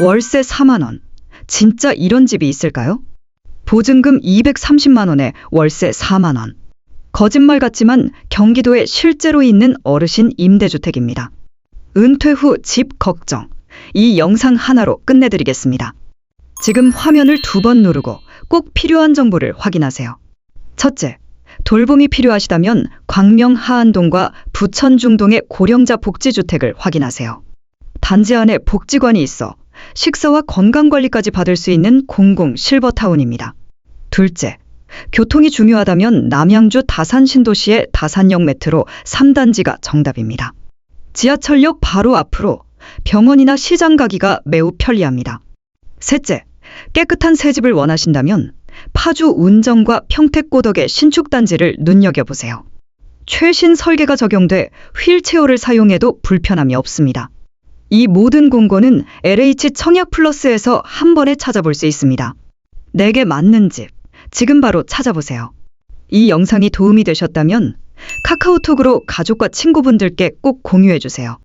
월세 4만원. 진짜 이런 집이 있을까요? 보증금 230만원에 월세 4만원. 거짓말 같지만 경기도에 실제로 있는 어르신 임대주택입니다. 은퇴 후 집 걱정. 이 영상 하나로 끝내드리겠습니다. 지금 화면을 두 번 누르고 꼭 필요한 정보를 확인하세요. 첫째, 돌봄이 필요하시다면 광명 하안동과 부천 중동의 고령자 복지주택을 확인하세요. 단지 안에 복지관이 있어 식사와 건강관리까지 받을 수 있는 공공 실버타운입니다. 둘째, 교통이 중요하다면 남양주 다산 신도시의 다산역 메트로 3단지가 정답입니다. 지하철역 바로 앞으로 병원이나 시장 가기가 매우 편리합니다. 셋째, 깨끗한 새 집을 원하신다면 파주 운정과 평택고덕의 신축단지를 눈여겨보세요. 최신 설계가 적용돼 휠체어를 사용해도 불편함이 없습니다. 이 모든 공고는 LH 청약 플러스에서 한 번에 찾아볼 수 있습니다. 내게 맞는 집, 지금 바로 찾아보세요. 이 영상이 도움이 되셨다면 카카오톡으로 가족과 친구분들께 꼭 공유해주세요.